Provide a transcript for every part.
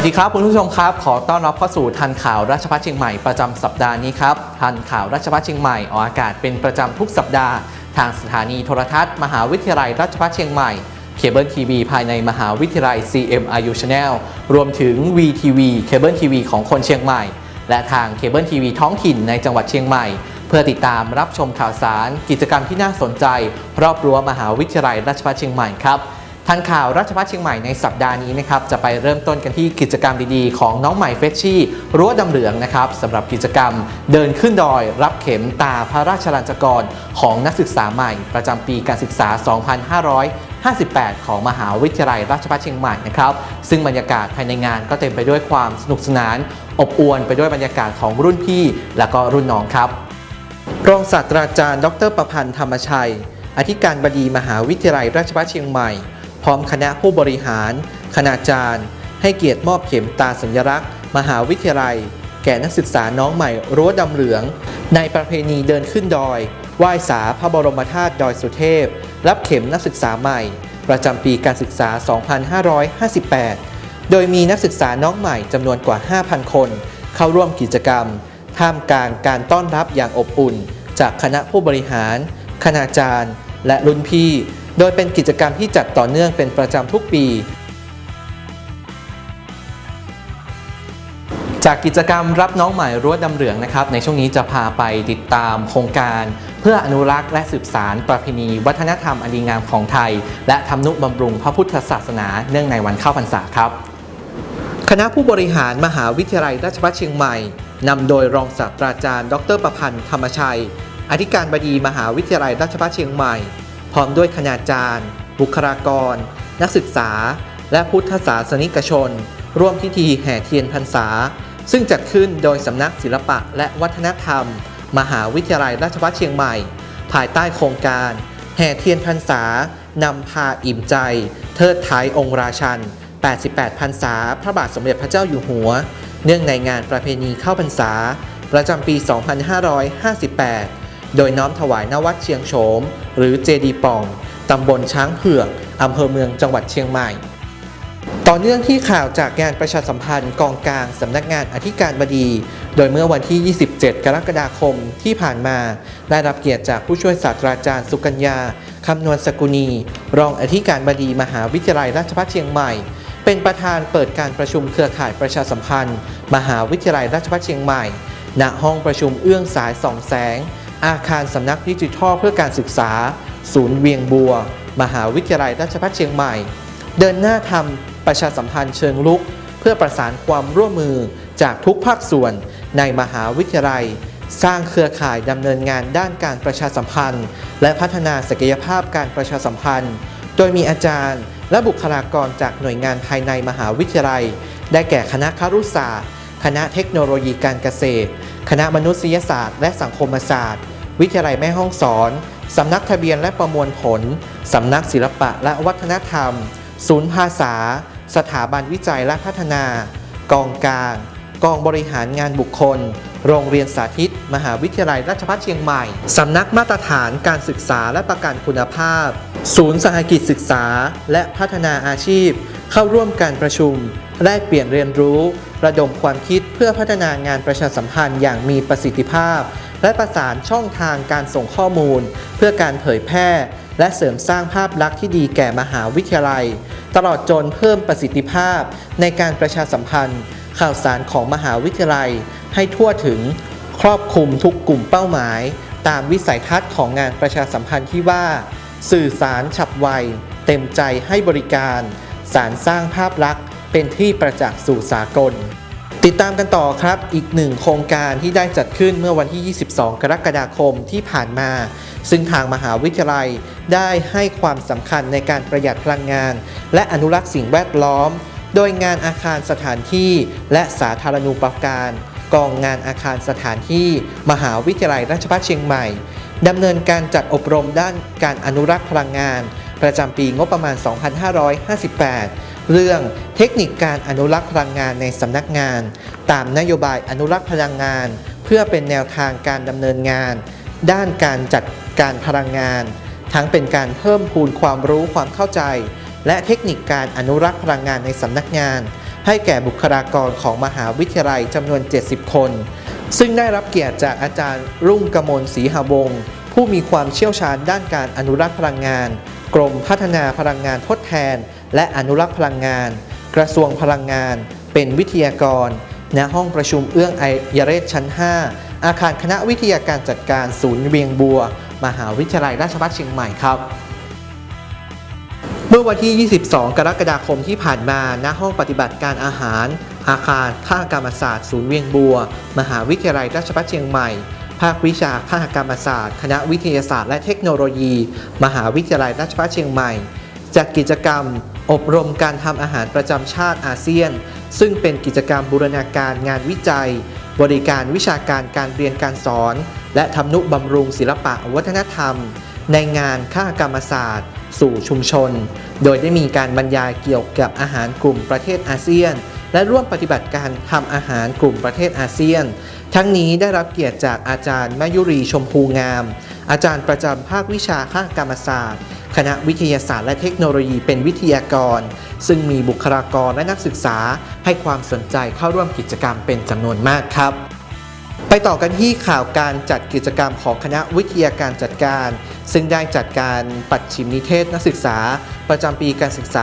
วัสดีครับคุณผู้ชมครับ ขอต้อนรับเข้าสู่ทันข่าวราชพัฒเชียงใหม่ประจำสัปดาห์นี้ครับทันข่าวราชพัฒเชียงใหม่ออกอากาศเป็นประจำทุกสัปดาห์ ทางสถานีโทรทัศน์ มหาวิทยาลัยราชพัฒเชียงใหม่เคเบิลทีวีภายในมหาวิทยาลัย CMRU Channel รวมถึง VTV เคเบิลทีวีของคนเชียงใหม่ และทางเคเบิลทีวีท้องถิ่นในจังหวัดเชียงใหม่ เพื่อติดตามรับชมข่าวสาร กิจกรรมที่น่าสนใจ รอบรั้วมหาวิทยาลัยราชภัฏเชียงใหม่ครับ ทันข่าวราชภัฏเชียงใหม่ในสัปดาห์นี้นะครับจะไปเริ่มต้นกันที่กิจกรรมดีๆ ของน้องใหม่เฟชชี่รั้วดำเหลืองนะครับสำหรับกิจกรรมเดินขึ้นดอย รับเข็มตาพระราชลัญจกรของนักศึกษาใหม่ ประจำปีการศึกษา 2558 ของมหาวิทยาลัยราชภัฏเชียงใหม่นะครับ ซึ่งบรรยากาศภายในงานก็เต็มไปด้วยความสนุกสนาน อบอวลไปด้วยบรรยากาศของรุ่นพี่ และก็รุ่นน้องครับรองศาสตราจารย์ ดรประพันธ์ธรรมชัย อธิการบดีมหาวิทยาลัยราชภัฏเชียงใหม่ ร้อมคณะผู้บริหาร คณาจารย์ ให้เกียรติมอบเข็มตาสัญลักษณ์ มหาวิทยาลัย แก่นักศึกษาน้องใหม่รั้วดำเหลือง ในประเพณีเดินขึ้นดอย ไหว้สาพระบรมธาตุดอยสุเทพ รับเข็มนักศึกษาใหม่ ประจำปีการศึกษา 2558 โดยมีนักศึกษาน้องใหม่จำนวนกว่า 5,000 คน เข้าร่วมกิจกรรม ท่ามกลางการต้อนรับอย่างอบอุ่น จากคณะผู้บริหาร คณาจารย์ และรุ่นพี่ โดยเป็นกิจกรรมที่จัดต่อเนื่องเป็นประจำทุกปี จากกิจกรรมรับน้องใหม่รั้วดำเหลืองนะครับ ในช่วงนี้จะพาไปติดตามโครงการ เพื่ออนุรักษ์และสืบสารประเพณี วัฒนธรรมอันดีงามของไทย และทำนุบำรุงพระพุทธศาสนาเนื่องในวันเข้าพรรษาครับ คณะผู้บริหารมหาวิทยาลัยราชภัฏเชียงใหม่นำโดยรองศาสตราจารย์ ดรประพันธ์ธรรมชัย อธิการบดีมหาวิทยาลัยราชภัฏเชียงใหม่ พร้อมด้วยคณาจารย์ บุคลากร นักศึกษา และพุทธศาสนิกชน ร่วมพิธีแห่เทียนพรรษา ซึ่งจัดขึ้นโดยสำนักศิลปะและวัฒนธรรม มหาวิทยาลัยราชภัฏเชียงใหม่ ภายใต้โครงการ แห่เทียนพรรษานำพาอิ่มใจ เทิดไทยองค์ราชัน 88 พรรษา พระบาทสมเด็จพระเจ้าอยู่หัว เนื่องในงานประเพณีเข้าพรรษา ประจำปี 2558 โดยน้อมถวายนวัดเชียงโฉม หรือเจดีป่อง ตำบลช้างเผือก อำเภอเมืองจังหวัดเชียงใหม่ ต่อเนื่องที่ข่าวจากงานประชาสัมพันธ์กองกลางสำนักงานอธิการบดี โดยเมื่อวันที่ 27 กรกฎาคมที่ผ่านมา ได้รับเกียรติจากผู้ช่วยศาสตราจารย์สุกัญญาคำนวณสกุณี รองอธิการบดีมหาวิทยาลัยราชภัฏเชียงใหม่เป็นประธานเปิดการประชุมเครือข่ายประชาสัมพันธ์ มหาวิทยาลัยราชภัฏเชียงใหม่ ณ ห้องประชุมเอื้องสายสองแสง อาคารสำนักดิจิทัลเพื่อการศึกษา ศูนย์เวียงบัว มหาวิทยาลัยราชภัฏเชียงใหม่ เดินหน้าทำประชาสัมพันธ์เชิงลุก เพื่อประสานความร่วมมือจากทุกภาคส่วนในมหาวิทยาลัย สร้างเครือข่ายดำเนินงานด้านการประชาสัมพันธ์ และพัฒนาศักยภาพการประชาสัมพันธ์ โดยมีอาจารย์ และบุคลากรจากหน่วยงานภายในมหาวิทยาลัย ได้แก่คณะครุศาสตร์ คณะเทคโนโลยีการเกษตร คณะมนุษยศาสตร์ และสังคมศาสตร์ วิทยาลัยแม่ห้องสอน สำนักทะเบียนและประมวลผล สำนักศิลปะและวัฒนธรรม ศูนย์ภาษา สถาบันวิจัยและพัฒนา กองกลาง กองบริหารงานบุคคล โรงเรียนสาธิต มหาวิทยาลัยราชภัฏเชียงใหม่ สำนักมาตรฐานการศึกษาและประกันคุณภาพ ศูนย์สหกิจศึกษา และพัฒนาอาชีพ เข้าร่วมการประชุม แลกเปลี่ยนเรียนรู้ ระดมความคิดเพื่อพัฒนางานประชาสัมพันธ์อย่างมีประสิทธิภาพ และประสานช่องทางการส่งข้อมูล เพื่อการเผยแพร่ และเสริมสร้างภาพลักษณ์ที่ดีแก่มหาวิทยาลัย ตลอดจนเพิ่มประสิทธิภาพ ในการประชาสัมพันธ์ ข่าวสารของมหาวิทยาลัย ให้ทั่วถึงครอบคลุมทุกกลุ่มเป้าหมาย ตามวิสัยทัศน์ของงานประชาสัมพันธ์ที่ว่า สื่อสารฉับไว เต็มใจให้บริการ สารสร้างภาพลักษณ์ เป็นที่ประจักษ์สู่สากล ติดตามกันต่อครับ อีกหนึ่งโครงการที่ได้จัดขึ้นเมื่อวันที่ 22 กรกฎาคมที่ผ่านมา ซึ่งทางมหาวิทยาลัยได้ให้ความสำคัญในการประหยัดพลังงาน และอนุรักษ์สิ่งแวดล้อม โดยงานอาคารสถานที่และสาธารณูปการ กองงานอาคารสถานที่ มหาวิทยาลัยราชภัฏเชียงใหม่ดำเนินการจัดอบรมด้านการอนุรักษ์พลังงาน ประจำปีงบประมาณ 2558 เรื่องเทคนิคการอนุรักษ์พลังงานในสำนักงาน ตามนโยบายอนุรักษ์พลังงาน เพื่อเป็นแนวทางการดำเนินงาน ด้านการจัดการพลังงาน ทั้งเป็นการเพิ่มพูนความรู้ความเข้าใจ และเทคนิคการอนุรักษ์พลังงานในสำนักงาน ให้แก่บุคลากรของมหาวิทยาลัยจำนวน 70 คน ซึ่งได้รับเกียรติจากอาจารย์รุ่งกมลศรีหวงผู้มีความเชี่ยวชาญด้านการอนุรักษ์พลังงาน กรมพัฒนาพลังงานทดแทน และอนุรักษ์พลังงาน กระทรวงพลังงาน เป็นวิทยากร ณ ห้องประชุมเอื้องไอยเรศชั้น 5 อาคารคณะวิทยาการจัดการศูนย์เวียงบัว มหาวิทยาลัยราชภัฏเชียงใหม่ครับเมื่อวันที่ 22 กรกฎาคมที่ผ่านมา ณ ห้องปฏิบัติการอาหาร อาคารข้ากรรมศาสตร์ ศูนย์เวียงบัว มหาวิทยาลัยราชภัฏเชียงใหม่ ภาควิชาข้ากรรมศาสตร์ คณะวิทยาศาสตร์และเทคโนโลยี มหาวิทยาลัยราชภัฏเชียงใหม่ จัดกิจกรรม อบรมการทำอาหารประจำชาติอาเซียน ซึ่งเป็นกิจกรรมบูรณาการงานวิจัย บริการวิชาการการเรียนการสอน และทำนุบำรุงศิลปะวัฒนธรรม ในงานข้ากรรมศาสตร์ สู่ชุมชน โดยได้มีการบรรยายเกี่ยวกับอาหารกลุ่มประเทศอาเซียน และร่วมปฏิบัติการทำอาหารกลุ่มประเทศอาเซียน ทั้งนี้ได้รับเกียรติจากอาจารย์มายุรีชมพูงาม อาจารย์ประจำภาควิชาข้ากรรมศาสตร์ คณะวิทยาศาสตร์และเทคโนโลยีเป็นวิทยากร ซึ่งมีบุคลากรและนักศึกษาให้ความสนใจเข้าร่วมกิจกรรมเป็นจำนวนมากครับ ไปต่อกันที่ข่าวการจัดกิจกรรมของคณะวิทยาการจัดการ ซึ่งได้จัดการปัดชิมนิเทศนักศึกษา ประจำปีการศึกษา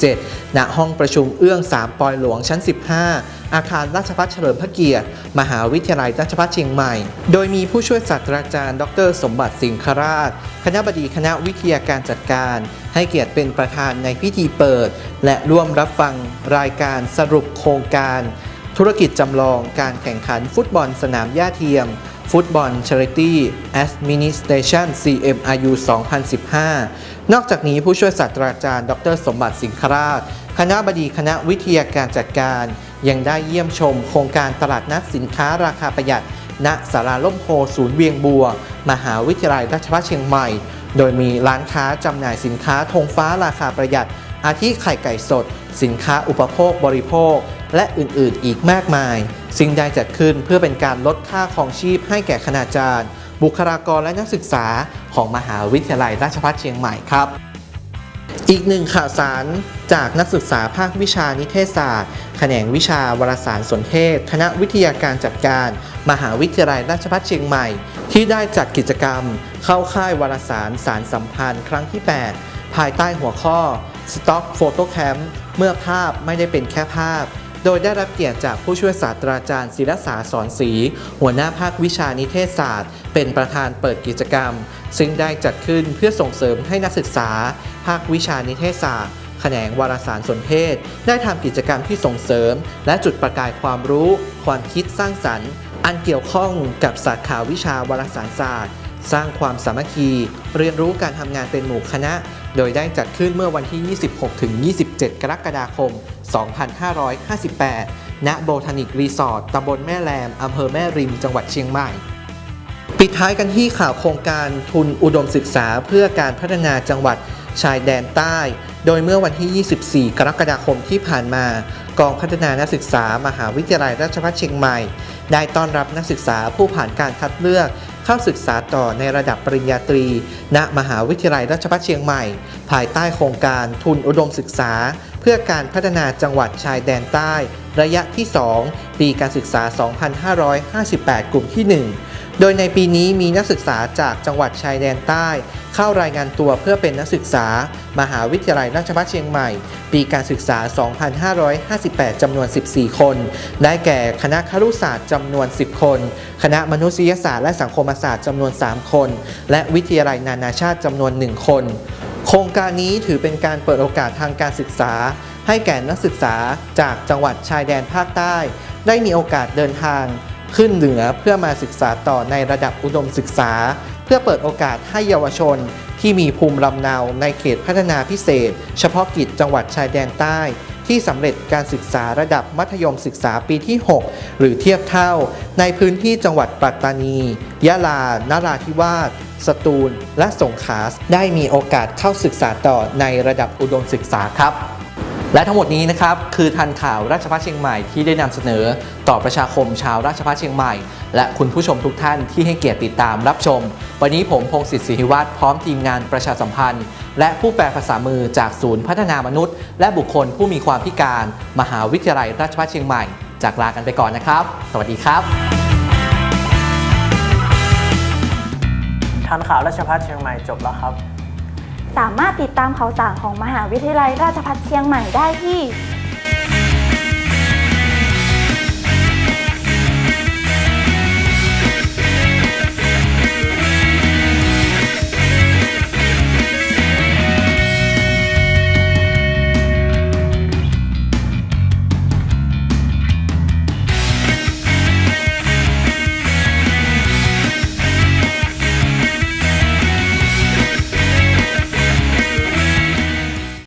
2557 ณ ห้องประชุมเอื้อง 3 ปอยหลวงชั้น 15 อาคารราชภัฏเฉลิมพระเกียรติ มหาวิทยาลัยราชภัฏเชียงใหม่ โดยมีผู้ช่วยศาสตราจารย์ ดร สมบัติสิงคราช คณะบดีคณะวิทยาการจัดการ ให้เกียรติเป็นประธานในพิธีเปิด และร่วมรับฟังรายการสรุปโครงการ ธุรกิจจำลองการแข่งขันฟุตบอลสนามหญ้าเทียม ฟุตบอล Charity Administration CMRU 2015 นอกจากนี้ผู้ช่วยศาสตราจารย์ ดร สมบัติสิงคราช คณะบดีคณะวิทยาการจัดการ ยังได้เยี่ยมชมโครงการตลาดนัดสินค้าราคาประหยัด ณสาราล่มโพศูนย์เวียงบัว มหาวิทยาลัยราชภัฏเชียงใหม่ โดยมีร้านค้าจำหน่ายสินค้าธงฟ้าราคาประหยัด อาทิไข่ไก่สด สินค้าอุปโภคบริโภค และอื่นๆ อีกมากมาย สิ่งได้จัดขึ้นเพื่อเป็นการลดค่าครองชีพให้แก่คณาจารย์ บุคลากรและนักศึกษาของมหาวิทยาลัยราชภัฏเชียงใหม่ครับ อีกหนึ่งข่าวสารจากนักศึกษาภาควิชานิเทศศาสตร์ แขนงวิชาวารสารสนเทศ คณะวิทยาการจัดการ มหาวิทยาลัยราชภัฏเชียงใหม่ ที่ได้จัดกิจกรรม เข้าค่ายวารสารสารสัมพันธ์ ครั้งที่ 8 ภายใต้หัวข้อ Stock Photo Camp เมื่อภาพไม่ได้เป็นแค่ภาพ โดยได้รับเกียรติจากผู้ช่วยศาสตราจารย์ศิลศาสอนศรีหัวหน้าภาควิชานิเทศศาสตร์ เป็นประธานเปิดกิจกรรม ซึ่งได้จัดขึ้นเพื่อส่งเสริมให้นักศึกษา ภาควิชานิเทศศาสตร์แขนงวารสารสนเทศ ได้ทำกิจกรรมที่ส่งเสริม และจุดประกายความรู้ ความคิดสร้างสรรค์ อันเกี่ยวข้องกับสาขาวิชาวารสารศาสตร์ สร้างความสามัคคี เรียนรู้การทำงานเป็นหมู่คณะ โดยได้จัดขึ้นเมื่อวันที่ 26 ถึง 27 กรกฎาคม 2558 ณ โบทานิกรีสอร์ทตำบลแม่แรมอำเภอแม่ริม จังหวัดเชียงใหม่ ปิดท้ายกันที่ข่าวโครงการทุนอุดมศึกษาเพื่อการพัฒนาจังหวัดชายแดนใต้ โดยเมื่อวันที่ 24 กรกฎาคมที่ผ่านมา กองพัฒนานักศึกษามหาวิทยาลัยราชภัฏเชียงใหม่ ได้ต้อนรับนักศึกษาผู้ผ่านการคัดเลือก เข้าศึกษาต่อในระดับปริญญาตรี ณ มหาวิทยาลัยราชภัฏเชียงใหม่ ภายใต้โครงการทุนอุดมศึกษา เพื่อการพัฒนาจังหวัดชายแดนใต้ ระยะที่ 2 ปีการศึกษา 2558 กลุ่มที่ 1 โดยในปีนี้มีนักศึกษาจากจังหวัดชายแดนใต้ เข้ารายงานตัวเพื่อเป็นนักศึกษา มหาวิทยาลัยราชภัฏเชียงใหม่ ปีการศึกษา 2558 จำนวน 14 คน ได้แก่คณะครุศาสตร์จำนวน 10 คน คณะมนุษยศาสตร์และสังคมศาสตร์จำนวน 3 คน และวิทยาลัยนานาชาติจำนวน 1 คน โครงการนี้ถือเป็นการเปิดโอกาสทางการศึกษา ให้แก่นักศึกษาจากจังหวัดชายแดนภาคใต้ ได้มีโอกาสเดินทาง ขึ้นเหนือเพื่อมาศึกษาต่อในระดับอุดมศึกษา เพื่อเปิดโอกาสให้เยาวชน ที่มีภูมิลำเนาในเขตพัฒนาพิเศษ เฉพาะกิจจังหวัดชายแดนใต้ ที่สำเร็จการศึกษาระดับมัธยมศึกษาปีที่ 6 หรือเทียบเท่า ในพื้นที่จังหวัดปัตตานี ยะลานราธิวาสสตูล และสงขลาได้มีโอกาสเข้าศึกษาต่อในระดับอุดมศึกษาครับ และทั้งหมดนี้นะครับคือทันข่าวราชภัฏเชียงใหม่ที่ได้นำเสนอต่อประชาคมชาวราชภัฏเชียงใหม่ และคุณผู้ชมทุกท่านที่ให้เกียรติติดตามรับชม วันนี้ผมพงศิษฐ์ศิริวัตรพร้อมทีมงานประชาสัมพันธ์ และผู้แปลภาษามือจากศูนย์พัฒนามนุษย์ และบุคคลผู้มีความพิการ มหาวิทยาลัยราชภัฏเชียงใหม่ จากลากันไปก่อนนะครับ สวัสดีครับทันข่าวราชพัฒเชียงใหม่จบแล้วครับ สามารถติดตามข่าวสารของมหาวิทยาลัยราชภัฏเชียงใหม่ได้ที่